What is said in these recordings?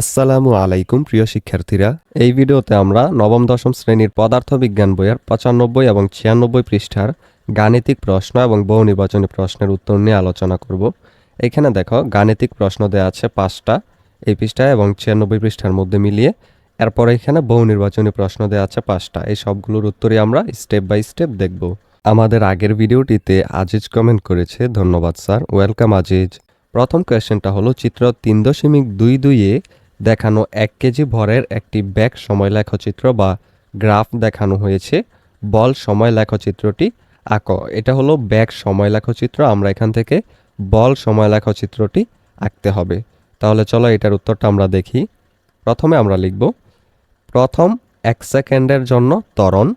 আসসালামু আলাইকুম, প্রিয় শিক্ষার্থীরা। এই ভিডিওতে আমরা নবম, দশম শ্রেণির পদার্থবিজ্ঞান বইয়ের পঁচানব্বই এবং ছিয়ানব্বই পৃষ্ঠার গাণিতিক প্রশ্ন এবং বহু নির্বাচনী প্রশ্নের উত্তর নিয়ে আলোচনা করব। এখানে দেখো, গাণিতিক প্রশ্ন দেওয়া আছে পাঁচটা এই পৃষ্ঠায় এবং ছিয়ানব্বই পৃষ্ঠার মধ্যে মিলিয়ে। এরপর এখানে বহু নির্বাচনী প্রশ্ন দেওয়া আছে পাঁচটা। এই সবগুলোর উত্তরই আমরা স্টেপ বাই স্টেপ দেখব। আমাদের আগের ভিডিওটিতে আজিজ কমেন্ট করেছে, ধন্যবাদ স্যার, ওয়েলকাম আজিজ। প্রথম কোয়েশ্চেনটা হলো, চিত্র তিন দশমিক দুই দুইয়ে দেখানো এক কেজি ভরের একটি ব্যাগ সময় লেখচিত্র বা গ্রাফ দেখানো হয়েছে। বল সময় লেখচিত্রটি আঁক। এটা হলো ব্যাগ সময় লেখচিত্র। আমরা এখান থেকে বল সময় লেখচিত্রটি আঁকতে হবে। তাহলে চলো এটার উত্তরটা আমরা দেখি। প্রথমে আমরা লিখব, প্রথম এক সেকেন্ডের জন্য ত্বরণ।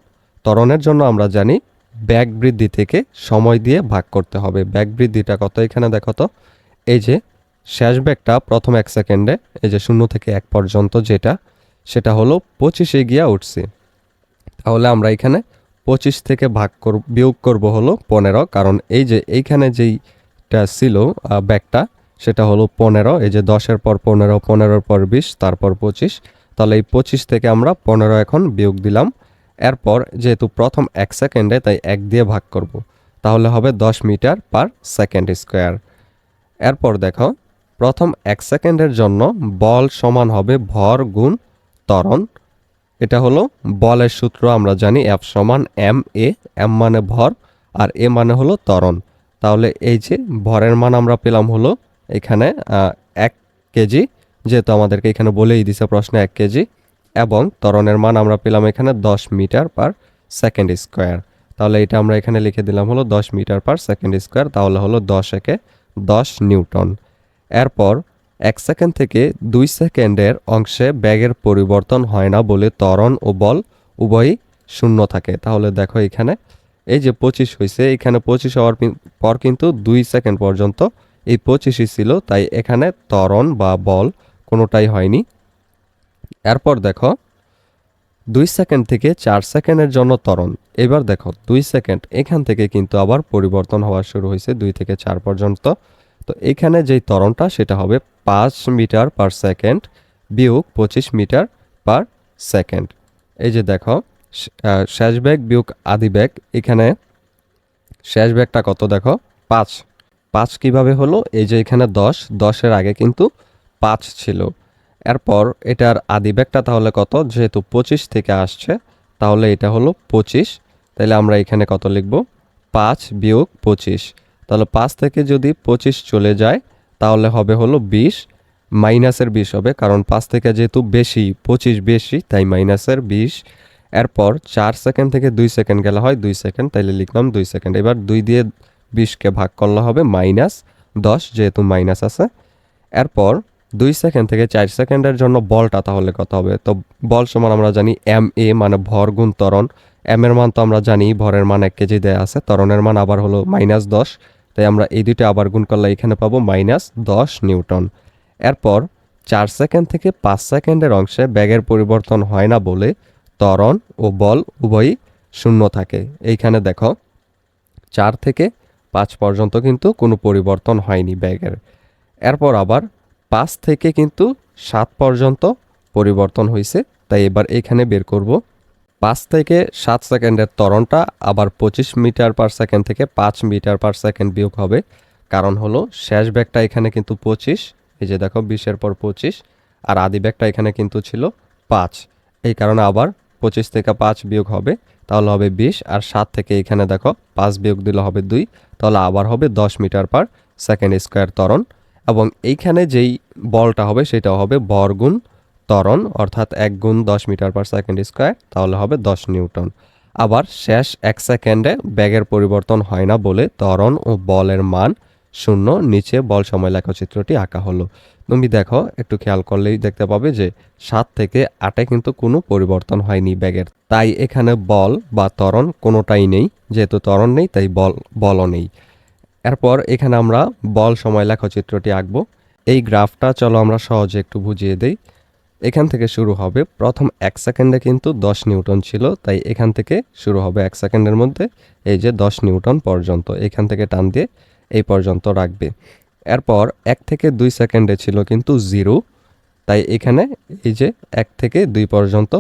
তরণের জন্য আমরা জানি ব্যাগ বৃদ্ধি থেকে সময় দিয়ে ভাগ করতে হবে। ব্যাগ বৃদ্ধিটা কত এখানে দেখো তো? এই যে শেষ ব্যাগটা প্রথম এক সেকেন্ডে, এই যে শূন্য থেকে এক পর্যন্ত যেটা, সেটা হলো পঁচিশে গিয়া উঠছে। তাহলে আমরা এখানে পঁচিশ থেকে ভাগ কর, বিয়োগ করব হলো পনেরো, কারণ এই যে এইখানে যেইটা ছিল ব্যাগটা, সেটা হলো পনেরো, এই যে দশের পর পনেরো, পনেরোর পর বিশ, তারপর পঁচিশ। তাহলে এই পঁচিশ থেকে আমরা পনেরো এখন বিয়োগ দিলাম। এরপর যেহেতু প্রথম এক সেকেন্ডে, তাই এক দিয়ে ভাগ করব। তাহলে হবে দশ মিটার পার সেকেন্ড স্কোয়ার। এরপর দেখো প্রথম এক সেকেন্ডের জন্য বল সমান হবে ভর গুণ ত্বরণ। এটা হলো বলের সূত্র, আমরা জানি এফ সমান এম এ এম মানে ভর আর এ মানে হলো ত্বরণ। তাহলে এই যে ভরের মান আমরা পেলাম হলো এখানে এক কেজি, যেহেতু আমাদেরকে এখানে বলেই দিছে প্রশ্নে এক কেজি, এবং ত্বরণের মান আমরা পেলাম এখানে দশ মিটার পার সেকেন্ড স্কোয়ার। তাহলে এটা আমরা এখানে লিখে দিলাম হলো দশ মিটার পার সেকেন্ড স্কোয়ার, তাহলে হলো দশ একে দশ নিউটন। এরপর এক সেকেন্ড থেকে দুই সেকেন্ডের অংশে ব্যাগের পরিবর্তন হয় না বলে ত্বরণ ও বল উভয়ই শূন্য থাকে। তাহলে দেখো এখানে, এই যে পঁচিশ হয়েছে এখানে পঁচিশ হওয়ার পর কিন্তু দুই সেকেন্ড পর্যন্ত এই পঁচিশই ছিল, তাই এখানে ত্বরণ বা বল কোনোটাই হয়নি। এরপর দেখো, দুই সেকেন্ড থেকে চার সেকেন্ডের জন্য ত্বরণ। এবার দেখো, দুই সেকেন্ড, এখান থেকে কিন্তু আবার পরিবর্তন হওয়া শুরু হয়েছে দুই থেকে চার পর্যন্ত। তো এখানে যেই ত্বরণটা, সেটা হবে পাঁচ মিটার পার সেকেন্ড বিয়োগ পঁচিশ মিটার পার সেকেন্ড। এই যে দেখো শেষ ব্যাগ বিয়োগ আদি ব্যাগ এখানে শেষ ব্যাগটা কত দেখো? পাঁচ। পাঁচ কীভাবে হলো? এই যে এখানে দশ, দশের আগে কিন্তু পাঁচ ছিল। এরপর এটার আদি ব্যাগটা তাহলে কত? যেহেতু পঁচিশ থেকে আসছে, তাহলে এটা হলো পঁচিশ। তাহলে আমরা এখানে কত লিখব? পাঁচ বিয়োগ পঁচিশ। তাহলে পাঁচ থেকে যদি পঁচিশ চলে যায়, তাহলে হবে হলো বিশ, মাইনাসের বিশ হবে, কারণ পাঁচ থেকে যেহেতু বেশি, পঁচিশ বেশি, তাই মাইনাসের বিশ। এরপর চার সেকেন্ড থেকে দুই সেকেন্ড গেলে হয় দুই সেকেন্ড, তাইলে লিখলাম দুই সেকেন্ড। এবার দুই দিয়ে বিশকে ভাগ করলে হবে মাইনাস দশ, যেহেতু মাইনাস আছে। এরপর দুই সেকেন্ড থেকে চার সেকেন্ডের জন্য বলটা তাহলে কত হবে? তো বল সমান আমরা জানি এম এ মানে ভর গুণ ত্বরণ। এম এর মান তো আমরা জানি, ভরের মান এক কেজি দেয়া আছে, ত্বরণের মান আবার হলো মাইনাস দশ। তাই আমরা এই দুইটা আবার গুণ করলে এখানে পাবো মাইনাস দশ নিউটন। এরপর চার সেকেন্ড থেকে পাঁচ সেকেন্ডের অংশে ব্যাগের পরিবর্তন হয় না বলে ত্বরণ ও বল উভয়ই শূন্য থাকে। এইখানে দেখো, চার থেকে পাঁচ পর্যন্ত কিন্তু কোনো পরিবর্তন হয়নি ব্যাগের। এরপর আবার পাঁচ থেকে কিন্তু সাত পর্যন্ত পরিবর্তন হয়েছে তাই এবার এখানে বের করব পাঁচ থেকে সাত সেকেন্ডের তরণটা আবার পঁচিশ মিটার পার সেকেন্ড থেকে পাঁচ মিটার পার সেকেন্ড বিয়োগ হবে। কারণ হলো, শেষ ব্যাগটা এখানে কিন্তু পঁচিশ, এই যে দেখো বিশের পর পঁচিশ, আর আদি ব্যাগটা এখানে কিন্তু ছিল পাঁচ। এই কারণে আবার পঁচিশ থেকে পাঁচ বিয়োগ হবে, তাহলে হবে বিশ, আর সাত থেকে এখানে দেখো পাঁচ বিয়োগ দিলে হবে দুই, তাহলে আবার হবে দশ মিটার পার সেকেন্ড স্কোয়ার তরণ এবং এইখানে যেই বলটা হবে সেটা হবে বরগুণ ত্বরণ, অর্থাৎ এক গুণ দশ মিটার পার সেকেন্ড স্কোয়ার তাহলে হবে দশ নিউটন। আবার শেষ এক সেকেন্ডে ব্যাগের পরিবর্তন হয় না বলে ত্বরণ ও বলের মান শূন্য, নিচে বল সময় লেখচিত্রটি আঁকা হলো। তুমি দেখো, একটু খেয়াল করলেই দেখতে পাবে যে সাত থেকে আটে কিন্তু কোনো পরিবর্তন হয়নি ব্যাগের তাই এখানে বল বা ত্বরণ কোনোটাই নেই, যেহেতু ত্বরণ নেই, তাই বল, বলও নেই। এরপর এখানে আমরা বল সময় লেখচিত্রটি আঁকবো। এই গ্রাফটা চলো আমরা সহজে একটু বুঝিয়ে দেই। এখান থেকে শুরু হবে। প্রথম এক সেকেন্ডে কিন্তু দশ নিউটন ছিল, তাই এখান থেকে শুরু হবে এক সেকেন্ডের মধ্যে। এই যে দশ নিউটন পর্যন্ত, এখান থেকে টান দিয়ে এই পর্যন্ত রাখবে। এরপর এক থেকে দুই সেকেন্ডে ছিল কিন্তু জিরো, তাই এখানে এই যে এক থেকে দুই পর্যন্ত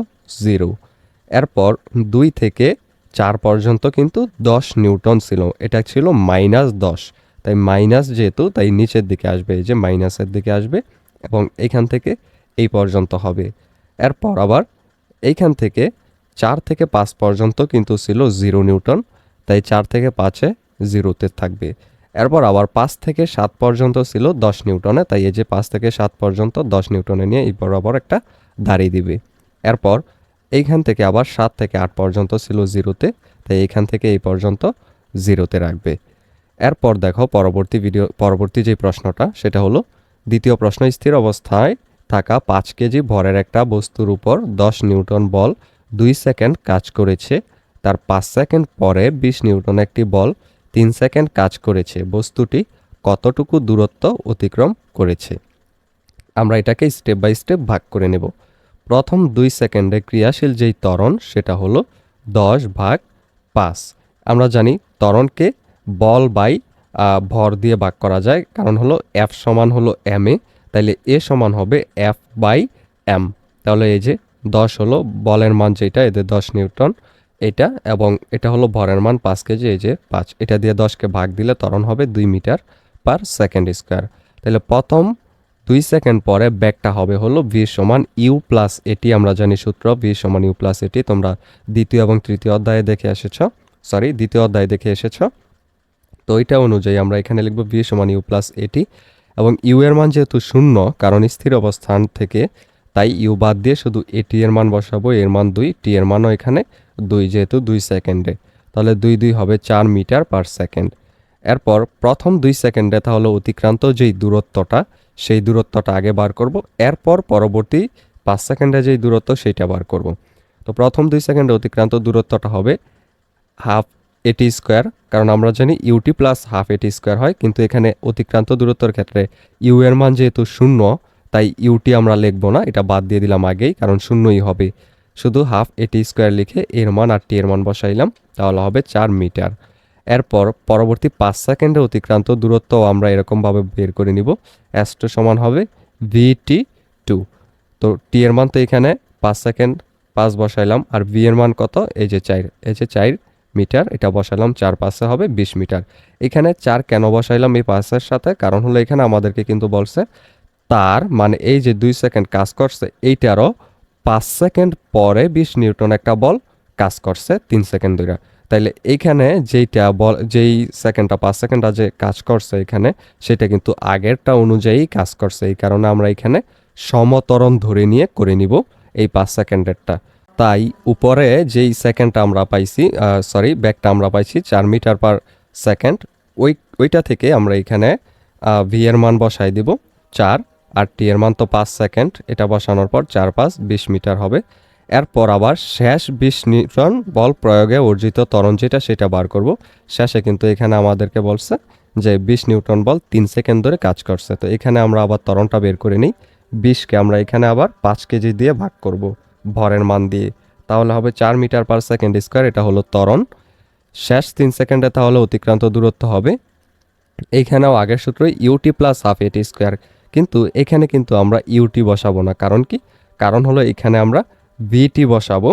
জিরো। এরপর দুই থেকে চার পর্যন্ত কিন্তু দশ নিউটন ছিল, এটা ছিল মাইনাস দশ। তাই মাইনাস যেহেতু, তাই নিচের দিকে আসবে, এই যে মাইনাসের দিকে আসবে, এবং এখান থেকে এই পর্যন্ত হবে। এরপর আবার এইখান থেকে চার থেকে পাঁচ পর্যন্ত কিন্তু ছিল জিরো নিউটন, তাই চার থেকে পাঁচে জিরোতে থাকবে। এরপর আবার পাঁচ থেকে সাত পর্যন্ত ছিল দশ নিউটনে, তাই এই যে পাঁচ থেকে সাত পর্যন্ত দশ নিউটনে নিয়ে এই বরাবর একটা দাঁড়িয়ে দিবে। এরপর এইখান থেকে আবার সাত থেকে আট পর্যন্ত ছিল জিরোতে, তাই এইখান থেকে এই পর্যন্ত জিরোতে রাখবে। এরপর দেখো পরবর্তী ভিডিও পরবর্তী যে প্রশ্নটা, সেটা হলো দ্বিতীয় প্রশ্ন, স্থির অবস্থায় থাকা পাঁচ কেজি ভরের একটা বস্তুর উপর দশ নিউটন বল দুই সেকেন্ড কাজ করেছে, তার পাঁচ সেকেন্ড পরে বিশ নিউটন একটি বল তিন সেকেন্ড কাজ করেছে। বস্তুটি কতটুকু দূরত্ব অতিক্রম করেছে? আমরা এটাকে স্টেপ বাই স্টেপ ভাগ করে নেব। প্রথম দুই সেকেন্ডে ক্রিয়াশীল যেই ত্বরণ, সেটা হলো দশ ভাগ পাঁচ। আমরা জানি ত্বরণকে বল বাই ভর দিয়ে ভাগ করা যায়, কারণ হলো এফ সমান হলো এম এ। তাইলে এ সমান হবে এফ বাই এম তাহলে এই যে দশ হলো বলের মান যেটা, এদের দশ নিউটন এটা এবং এটা হলো ভরের মান পাঁচ কেজি, এই যে পাঁচ। এটা দিয়ে দশকে ভাগ দিলে ত্বরণ হবে দুই মিটার পার সেকেন্ড স্কোয়ার। তাহলে প্রথম দুই সেকেন্ড পরে ব্যাকটা হবে হলো ভি সমান ইউ প্লাস এটি আমরা জানি সূত্র ভি সমান ইউ প্লাস এটি তোমরা দ্বিতীয় এবং তৃতীয় অধ্যায়ে দেখে এসেছ সরি দ্বিতীয় অধ্যায়ে দেখে এসেছ। তো ওইটা অনুযায়ী আমরা এখানে লিখব ভি সমান ইউ প্লাস এটি এবং ইউ এর মান যেহেতু শূন্য, কারণ স্থির অবস্থান থেকে, তাই ইউ বাদ দিয়ে শুধু এটি এর মান বসাবো, এর মান দুই, টি এর মানও এখানে দুই যেহেতু দুই সেকেন্ডে। তাহলে দুই দুই হবে চার মিটার পার সেকেন্ড। এরপর প্রথম দুই সেকেন্ডে তাহলে অতিক্রান্ত যেই দূরত্বটা, সেই দূরত্বটা আগে বার করব, এরপর পরবর্তী পাঁচ সেকেন্ডে যেই দূরত্ব, সেইটা বার করব। তো প্রথম দুই সেকেন্ডে অতিক্রান্ত দূরত্বটা হবে হাফ এটি স্কোয়ার, কারণ আমরা জানি u t plus half a t square হয়, কিন্তু এখানে অতিক্রান্ত দূরত্বের ক্ষেত্রে ইউ এর মান যেহেতু শূন্য, তাই ইউটি আমরা লিখব না, এটা বাদ দিয়ে দিলাম আগেই, কারণ শূন্যই হবে। শুধু হাফ এটি স্কোয়ার লিখে এর মান আর টি এর মান বসাইলাম, তাহলে হবে চার মিটার। এরপর পরবর্তী পাঁচ সেকেন্ডে অতিক্রান্ত দূরত্ব আমরা এরকমভাবে বের করে নিব এস টু সমান হবে ভিটি টু তো টি এর মান তো এখানে পাঁচ সেকেন্ড, পাঁচ বসাইলাম, আর ভি এর মান কত? এই যে চার, এই যে চার মিটার, এটা বসালাম চার পাশে হবে বিশ মিটার। এখানে চার কেন বসাইলাম এই পাশের সাথে? কারণ হলো এখানে আমাদেরকে কিন্তু বলছে, তার মানে এই যে দুই সেকেন্ড কাজ করছে, এইটারও পাঁচ সেকেন্ড পরে বিশ নিউটন একটা বল কাজ করছে তিন সেকেন্ড ধরে। তাইলে এইখানে যেইটা বল, যেই সেকেন্ডটা, পাঁচ সেকেন্ডটা যে কাজ করছে এখানে, সেটা কিন্তু আগেরটা অনুযায়ী কাজ করছে। এই কারণে আমরা এখানে সমতরণ ধরে নিয়ে করে নিব এই পাঁচ সেকেন্ডেরটা। তাই উপরে যেই সেকেন্ডটা আমরা পাইছি সরি ব্যাকটা আমরা পাইছি চার মিটার পার সেকেন্ড ওই, ওইটা থেকে আমরা এখানে ভি এর মান বসাই দিব চার, আর টি এর মান তো পাঁচ সেকেন্ড এটা বসানোর পর চার পাঁচ বিশ মিটার হবে। এরপর আবার শেষ বিশ নিউটন বল প্রয়োগে অর্জিত তরণ যেটা, সেটা বার করব। শেষে কিন্তু এখানে আমাদেরকে বলছে যে বিশ নিউটন বল তিন সেকেন্ড ধরে কাজ করছে। তো এখানে আমরা আবার তরণটা বের করে নিই। বিশকে আমরা এখানে আবার পাঁচ কেজি দিয়ে ভাগ করব। ভরের মান দিয়ে, তাহলে হবে চার মিটার পার সেকেন্ড স্কোয়ার, এটা হলো ত্বরণ। শেষ তিন সেকেন্ডে তাহলে অতিক্রান্ত দূরত্ব হবে। এইখানেও আগের সূত্র u t plus half a t square কিন্তু এখানে কিন্তু আমরা ইউটি বসাবো না। কারণ কি? কারণ হলো এখানে আমরা ভিটি বসাবো।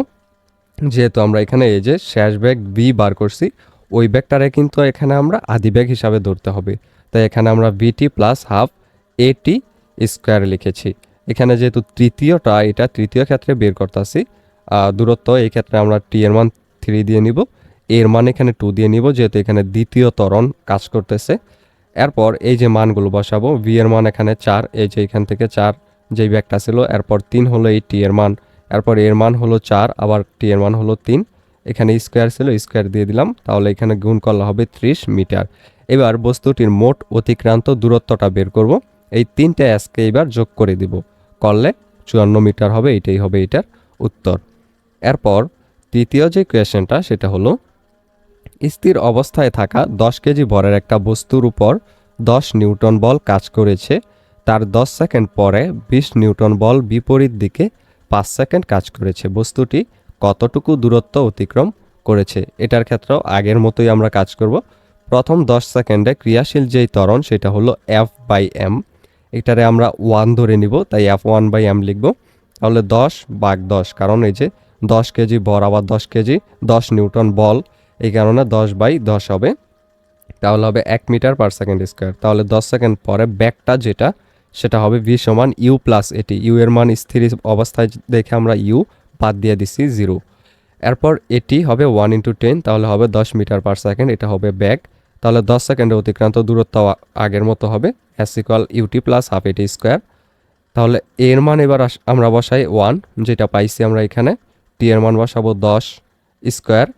যেহেতু আমরা এখানে এই যে শেষ ব্যাগ বি বার করছি, ওই ব্যাগটারে কিন্তু এখানে আমরা আদি ব্যাগ হিসাবে ধরতে হবে। তাই এখানে আমরা ভিটি প্লাস হাফ এটি স্কোয়ার লিখেছি। এখানে যেহেতু তৃতীয়টা, এটা তৃতীয় ক্ষেত্রে বের করতেছি। দূরত্ব এই ক্ষেত্রে আমরা টি এর মান থ্রি দিয়ে নিব। এর মান এখানে টু দিয়ে নিব, যেহেতু এখানে দ্বিতীয় ত্বরণ কাজ করতেছে। এরপর এই যে মানগুলো বসাবো ভি এর মান এখানে চার, এই যে এখান থেকে চার যেই ব্যাগটা ছিল, এরপর তিন হলো এই টি এর মান। এরপর এর মান হলো চার, আবার টি এর মান হলো তিন। এখানে স্কোয়ার ছিল স্কোয়ার দিয়ে দিলাম, তাহলে এখানে গুণ করলে হবে ত্রিশ মিটার। এবার বস্তুটির মোট অতিক্রান্ত দূরত্বটা বের করব। এই তিনটা অ্যাসকে এবার যোগ করে দিব। করলে চুয়ান্ন মিটার হবে, এটাই হবে এটার উত্তর। এরপর তৃতীয় যে কোয়েশ্চেনটা, সেটা হলো, স্থির অবস্থায় থাকা দশ কেজি ভরের একটা বস্তুর উপর দশ নিউটন বল কাজ করেছে, তার দশ সেকেন্ড পরে বিশ নিউটন বল বিপরীত দিকে পাঁচ সেকেন্ড কাজ করেছে। বস্তুটি কতটুকু দূরত্ব অতিক্রম করেছে? এটার ক্ষেত্রেও আগের মতোই আমরা কাজ করব। প্রথম দশ সেকেন্ডে ক্রিয়াশীল যেই ত্বরণ, সেটা হলো এফ বাই এম এটারে আমরা ওয়ান ধরে নিব, তাই এফ ওয়ান বাই এম লিখব। তাহলে দশ বাঘ দশ, কারণ এই যে দশ কেজি বর আবার দশ কেজি, দশ নিউটন বল, এই কারণে দশ বাই দশ হবে। তাহলে হবে এক মিটার পার সেকেন্ড স্কোয়ার তাহলে দশ সেকেন্ড পরে ব্যাকটা যেটা, সেটা হবে ভি সমান ইউ প্লাস এটি ইউ এর মান স্থির অবস্থায় দেখে আমরা ইউ বাদ দিয়ে দিচ্ছি জিরো এরপর এটি হবে ওয়ান ইন্টু টেন তাহলে হবে দশ মিটার পার সেকেন্ড এটা হবে ব্যাক তাহলে দশ সেকেন্ডে অতিক্রান্ত দূরত্ব আগের মতো হবে। Equal u t plus half a t square তাহলে এর মান এবার আমরা বসাই ওয়ান যেটা পাইছি আমরা এখানে। টি এর মান বসাবো দশ স্কোয়ার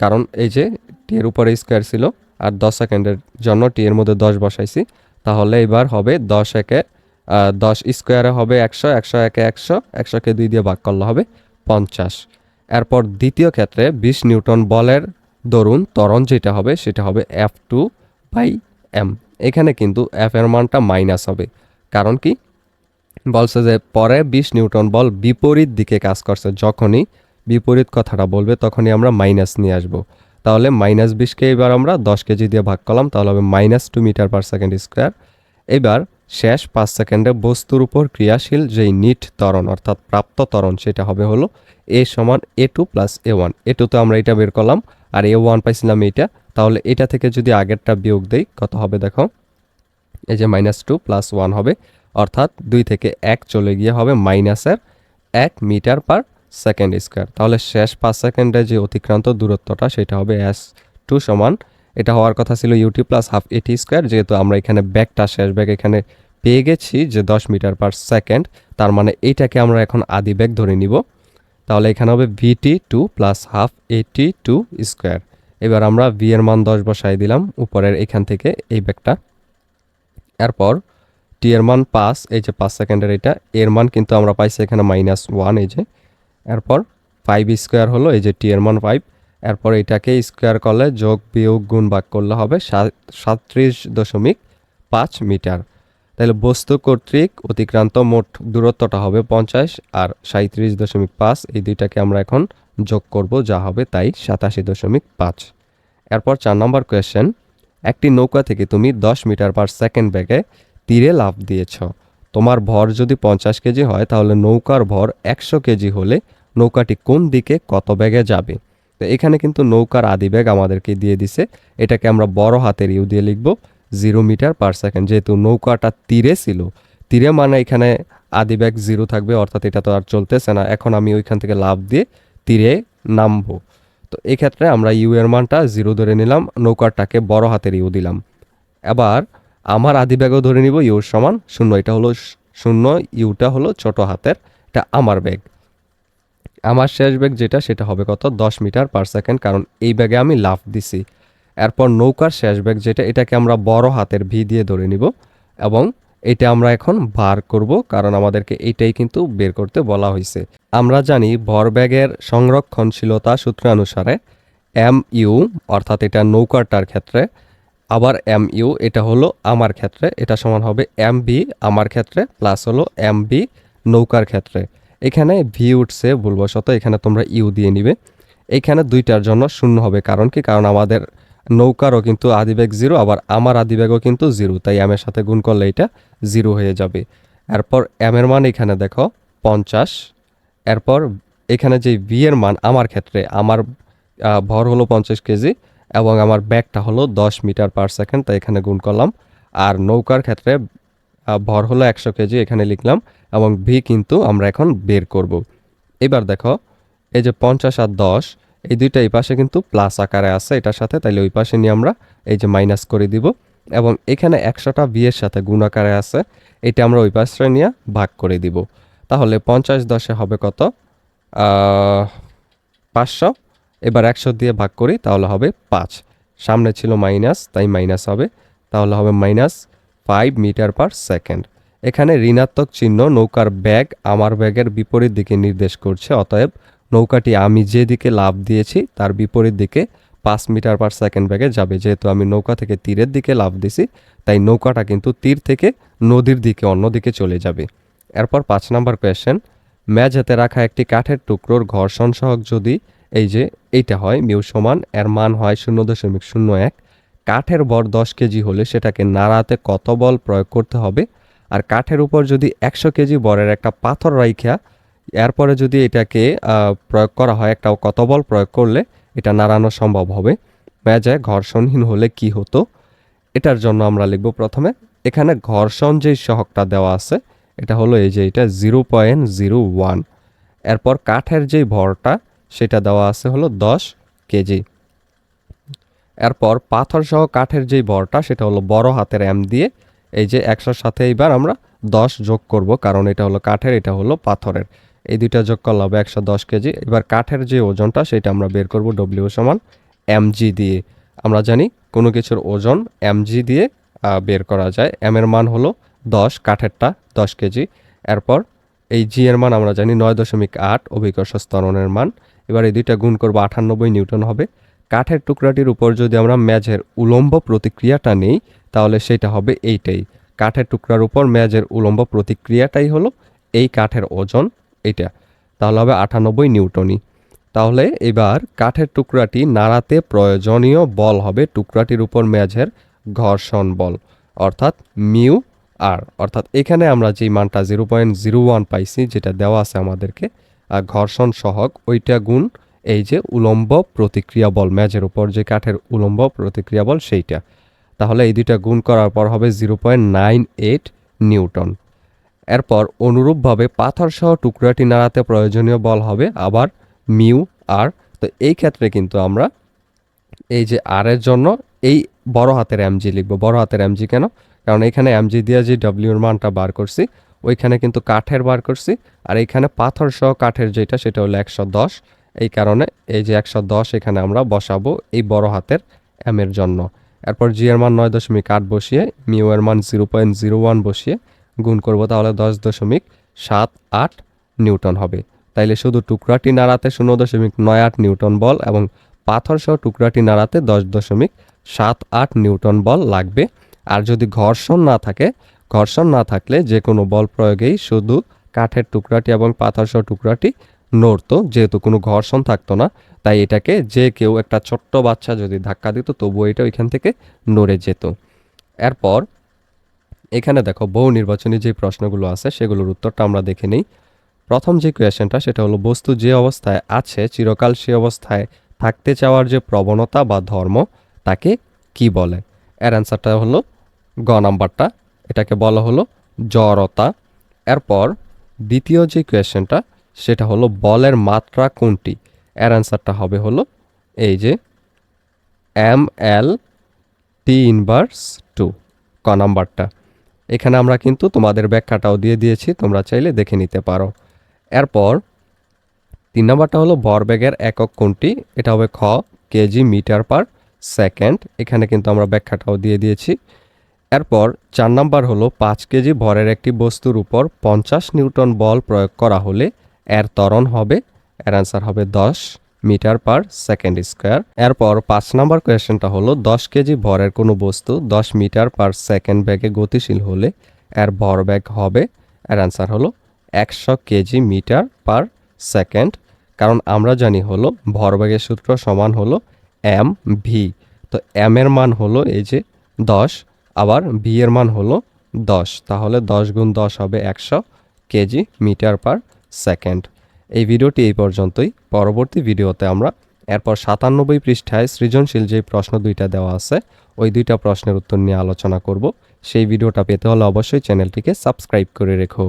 কারণ এই যে টি এর উপরে স্কোয়ার ছিল, আর দশ সেকেন্ডের জন্য টি এর মধ্যে দশ বসাইছি। তাহলে এবার হবে দশ একে দশ স্কোয়ারে হবে একশো একশো একে একশো একশোকে দুই দিয়ে ভাগ করলে হবে পঞ্চাশ। এরপর দ্বিতীয় ক্ষেত্রে বিশ নিউটন বলের দরুন ত্বরণ যেটা হবে, সেটা হবে এফ টু বাই এম এখানে কিন্তু এফ এর মানটা মাইনাস হবে। কারণ কি? বলছে যে, পরে বিশ নিউটন বল বিপরীত দিকে কাজ করছে। যখনই বিপরীত কথাটা বলবে, তখনই আমরা মাইনাস নিয়ে আসব। তাহলে মাইনাস বিশকে এবার আমরা দশ কেজি দিয়ে ভাগ করলাম, তাহলে হবে minus two metre per second square এবার শেষ পাঁচ সেকেন্ডে বস্তুর উপর ক্রিয়াশীল যেই নিট ত্বরণ, অর্থাৎ প্রাপ্ত ত্বরণ, সেটা হবে হলো এ সমান a two plus a one a two তো আমরা এটা বের করলাম, আর এ ওয়ান পাইছিলাম এইটা। তাহলে এটা থেকে যদি আগেরটা বিয়োগ দেই, কত হবে দেখো? এই যে মাইনাস টু প্লাস ওয়ান হবে, অর্থাৎ দুই থেকে এক চলে গিয়ে হবে মাইনাসের এক মিটার পার সেকেন্ড স্কোয়ার তাহলে শেষ পাঁচ সেকেন্ডে যে অতিক্রান্ত দূরত্বটা, সেটা হবে এস টু সমান, এটা হওয়ার কথা ছিল u t plus half a t square যেহেতু আমরা এখানে ব্যাগটা শেষ ব্যাগ এখানে পেয়ে গেছি যে দশ মিটার পার সেকেন্ড তার মানে এইটাকে আমরা এখন আদি ব্যাগ ধরে নিব। তাহলে এখানে হবে v t two plus half a t two square এবার আমরা ভি এর মান দশ বসাই দিলাম উপরের এখান থেকে এই ব্যাগটা। এরপর টি এর মান পাঁচ, এই যে পাঁচ সেকেন্ডের এটা, এর মান কিন্তু আমরা পাইছি এখানে মাইনাস ওয়ান এই যে। এরপর ফাইভ স্কোয়ার হলো, এই যে টি এর মান ফাইভ এরপর এটাকে স্কোয়ার করলে যোগ বিয়োগ গুণ ভাগ করলে হবে সাত- সাতত্রিশ দশমিক পাঁচ মিটার। তাহলে বস্তু কর্তৃক অতিক্রান্ত মোট দূরত্বটা হবে পঞ্চাশ আর সাঁত্রিশ দশমিক পাঁচ, এই দুইটাকে আমরা এখন যোগ করব, যা হবে তাই সাতাশি দশমিক পাঁচ। এরপর চার নম্বর কোয়েশ্চেন একটি নৌকা থেকে তুমি দশ মিটার পার সেকেন্ড বেগে তীরে লাফ দিয়েছ। তোমার ভর যদি পঞ্চাশ কেজি হয়, তাহলে নৌকার ভর একশো কেজি হলে নৌকাটি কোন দিকে, কত বেগে যাবে? তো এখানে কিন্তু নৌকার আদি বেগ আমাদেরকে দিয়ে দিছে। এটাকে আমরা বড় হাতের ইউ দিয়ে লিখব, জিরো মিটার পার সেকেন্ড যেহেতু নৌকাটা তীরে ছিল, তীরে মানে এখানে আদি ব্যাগ জিরো থাকবে, অর্থাৎ এটা তো আর চলতেছে না। এখন আমি ওইখান থেকে লাভ দিয়ে তীরে নামবো। তো এক্ষেত্রে আমরা ইউ এর মানটা জিরো ধরে নিলাম নৌকারটাকে বড় হাতের ইউ দিলাম। এবার আমার আদি ব্যাগও ধরে নিব ইউর সমান শূন্য। এটা হলো শূন্য, ইউটা হলো ছোট হাতের, এটা আমার ব্যাগ আমার শেষ ব্যাগ যেটা, সেটা হবে কত? দশ মিটার পার সেকেন্ড, কারণ এই ব্যাগে আমি লাফ দিছি। এরপর নৌকার শেষ ব্যাগ যেটা, এটাকে আমরা বড় হাতের ভি দিয়ে ধরে নিব এবং এটা আমরা এখন বার করব, কারণ আমাদেরকে এটাই কিন্তু বের করতে বলা হয়েছে আমরা জানি ভরব্যাগের সংরক্ষণশীলতা সূত্রানুসারে এম ইউ অর্থাৎ এটা নৌকাটার ক্ষেত্রে, আবার এম ইউ এটা হলো আমার ক্ষেত্রে, এটা সমান হবে এম বি আমার ক্ষেত্রে, প্লাস হলো এম বি নৌকার ক্ষেত্রে। এখানে ভি উঠছে ভুলবশত এখানে তোমরা ইউ দিয়ে নিবে। এখানে দুইটার জন্য শূন্য হবে, কারণ কি? কারণ আমাদের নৌকারও কিন্তু আদিবেগ জিরো, আবার আমার আদিবেগও কিন্তু জিরো, তাই এম এর সাথে গুণ করলে এটা জিরো হয়ে যাবে। এরপর এম এর মান এখানে দেখো, পঞ্চাশ এরপর এখানে যে ভি এর মান আমার ক্ষেত্রে আমার ভর হলো পঞ্চাশ কেজি এবং আমার ব্যাগটা হলো দশ মিটার পার সেকেন্ড তাই এখানে গুণ করলাম। আর নৌকার ক্ষেত্রে ভর হলো একশো কেজি, এখানে লিখলাম এবং ভি কিন্তু আমরা এখন বের করব। এবার দেখো, এই যে পঞ্চাশ আর দশ, এই দুইটা এই পাশে কিন্তু প্লাস আকারে আছে এটার সাথে, তাইলে ওই পাশে নিয়ে আমরা এই যে মাইনাস করে দিব এবং এখানে একশোটা বি এর সাথে গুণ আকারে আছে এটা আমরা ওই পাশে নিয়ে ভাগ করে দিব। তাহলে পঞ্চাশ দশে হবে কত? পাঁচশো। এবার একশো দিয়ে ভাগ করি, তাহলে হবে পাঁচ। সামনে ছিল মাইনাস, তাই মাইনাস হবে। তাহলে হবে minus five metre per second. এখানে ঋণাত্মক চিহ্ন নৌকার ব্যাগ আমার ব্যাগের বিপরীত দিকে নির্দেশ করছে। অতএব নৌকাটি আমি যে দিকে লাভ দিয়েছি, তার বিপরীত দিকে পাঁচ মিটার পার সেকেন্ড ব্যাগে যাবে। যেহেতু আমি নৌকা থেকে তীরের দিকে লাভ দিছি, তাই নৌকাটা কিন্তু তীর থেকে নদীর দিকে অন্যদিকে চলে যাবে। এরপর পাঁচ নাম্বার কোয়েশ্চেন মেঝেতে রাখা একটি কাঠের টুকরোর ঘর্ষণ সহগ যদি এই যে এইটা হয়, মিউ সমান, এর মান হয় শূন্য দশমিক শূন্য এক, কাঠের বর দশ কেজি হলে সেটাকে নাড়াতে কত বল প্রয়োগ করতে হবে? আর কাঠের উপর যদি একশো কেজি বরের একটা পাথর রাইখা, এরপরে যদি এটাকে প্রয়োগ করা হয় একটা কত বল প্রয়োগ করলে এটা নাড়ানো সম্ভব হবে? মেজে ঘর্ষণহীন হলে কি হতো? এটার জন্য আমরা লিখব প্রথমে, এখানে ঘর্ষণ যেই সহগটা দেওয়া আছে এটা হলো এই যে এটা জিরো পয়েন্ট জিরো ওয়ান এরপর কাঠের যেই ভরটা, সেটা দেওয়া আছে হলো দশ কেজি। এরপর পাথর সহ কাঠের যেই ভরটা, সেটা হলো বড় হাতের এম দিয়ে। এই যে একশোর সাথে এইবার আমরা দশ যোগ করব, কারণ এটা হলো কাঠের, এটা হলো পাথরের। এই দুইটা যোগ করলে হবে একশো দশ কেজি। এবার কাঠের যে ওজনটা, সেটা আমরা বের করব ডব্লিউ সমান এমজি দিয়ে। আমরা জানি কোনো কিছুর ওজন এমজি দিয়ে বের করা যায়। এম এর মান হলো দশ, কাঠেরটা, দশ কেজি। এরপর এই জি এর মান আমরা জানি নয় দশমিক আট, অভিকর্ষ স্তরণের মান। এবার এই দুইটা গুণ করব আটানব্বই নিউটন হবে। কাঠের টুকরাটির উপর যদি আমরা ম্যাজের উলম্ব প্রতিক্রিয়াটা নেই, তাহলে সেটা হবে এইটাই। কাঠের টুকরার উপর ম্যাজের উলম্ব প্রতিক্রিয়াটাই হলো এই কাঠের ওজন এটা তাহলে হবে আটানব্বই নিউটনই। তাহলে এবার কাঠের টুকরাটি নাড়াতে প্রয়োজনীয় বল হবে টুকরাটির উপর ম্যাজের ঘর্ষণ বল, অর্থাৎ মিউ আর অর্থাৎ এখানে আমরা যেই মানটা জিরো পয়েন্ট জিরো ওয়ান পাইছি, যেটা দেওয়া আছে আমাদেরকে ঘর্ষণ সহগ, ওইটা গুণ এই যে উলম্ব প্রতিক্রিয়া বল ম্যাজের উপর যে কাঠের উলম্ব প্রতিক্রিয়া বল সেইটা। তাহলে এই দুইটা গুণ করার পর হবে zero point nine eight newton. এরপর অনুরূপভাবে পাথর সহ টুকরাটি নাড়াতে প্রয়োজনীয় বল হবে আবার মিউ আর। তো এই ক্ষেত্রে কিন্তু আমরা এই যে আর এর জন্য এই বড় হাতের এমজি লিখব। বড় হাতের এমজি কেন? কারণ এখানে এমজি দিয়ে যে ডব্লিউর মানটা বার করছি, ওইখানে কিন্তু কাঠের বার করছি, আর এইখানে পাথর সহ কাঠের যেটা, সেটা হলো একশো দশ। এই কারণে এই যে একশো দশ এখানে আমরা বসাবো এই বড় হাতের এম এর জন্য। এরপর জি এর মান নয় দশমিক আট বসিয়ে, মিউ এর মান জিরো পয়েন্ট জিরো ওয়ান বসিয়ে গুণ করব তাহলে দশ দশমিক সাত আট নিউটন হবে। তাইলে শুধু টুকরাটি নাড়াতে শূন্য দশমিক নয় আট নিউটন বল এবং পাথর সহ টুকরাটি নাড়াতে দশ দশমিক সাত আট নিউটন বল লাগবে। আর যদি ঘর্ষণ না থাকে, ঘর্ষণ না থাকলে যে কোনো বল প্রয়োগেই শুধু কাঠের টুকরাটি এবং পাথর সহ টুকরাটি নড়তো। যেহেতু কোনো ঘর্ষণ থাকতো না, তাই এটাকে যে কেউ একটা ছোট্ট বাচ্চা যদি ধাক্কা দিত, তবুও এটা ওইখান থেকে নড়ে যেত। এরপর এখানে দেখো, বহু নির্বাচনী যে প্রশ্নগুলো আছে, সেগুলোর উত্তরটা আমরা দেখে নিই। প্রথম যে কোয়েশ্চেনটা, সেটা হলো, বস্তু যে অবস্থায় আছে, চিরকাল সে অবস্থায় থাকতে চাওয়ার যে প্রবণতা বা ধর্ম, তাকে কি বলে? এর অ্যান্সারটা হলো গ নাম্বারটা, এটাকে বলা হলো জড়তা। এরপর দ্বিতীয় যে কোয়েশ্চেনটা, সেটা হলো বলের মাত্রা কোনটি? এর অ্যান্সারটা হবে হলো এই যে M L T inverse two, ক নাম্বারটা। এখানে আমরা কিন্তু তোমাদের ব্যাখ্যাটাও দিয়ে দিয়েছি, তোমরা চাইলে দেখে নিতে পারো। এরপর তিন নাম্বারটা হলো ভরবেগের একক কোনটি? এটা হবে খ কেজি মিটার পার সেকেন্ড। এখানে কিন্তু আমরা ব্যাখ্যাটাও দিয়ে দিয়েছি। এরপর চার নাম্বার হলো পাঁচ কেজি ভরের একটি বস্তুর উপর পঞ্চাশ নিউটন বল প্রয়োগ করা হলে এর ত্বরণ হবে, এর অ্যান্সার হবে দশ মিটার পার সেকেন্ড স্কোয়ার। এরপর পাঁচ নাম্বার কোয়েশ্চেনটা হলো দশ কেজি ভরের কোনো বস্তু দশ মিটার পার সেকেন্ড ব্যাগে গতিশীল হলে এর ভর ব্যাগ হবে, এর অ্যান্সার হলো একশো কেজি মিটার পার সেকেন্ড। কারণ আমরা জানি হলো ভরবেগের সূত্র সমান হলো এম ভি। তো এম এর মান হলো এই যে দশ আবার বি এর মান হলো দশ। তাহলে দশ গুণ দশ হবে একশো কেজি মিটার পার সেকেন্ড। এই ভিডিওটি এই পর্যন্তই। পরবর্তী ভিডিওতে আমরা এরপর সাতানব্বই পৃষ্ঠায় সৃজনশীল যে প্রশ্ন দুইটা দেওয়া আছে, ওই দুইটা প্রশ্নের উত্তর নিয়ে আলোচনা করব। সেই ভিডিওটা পেতে হলে অবশ্যই চ্যানেলটিকে সাবস্ক্রাইব করে রেখো।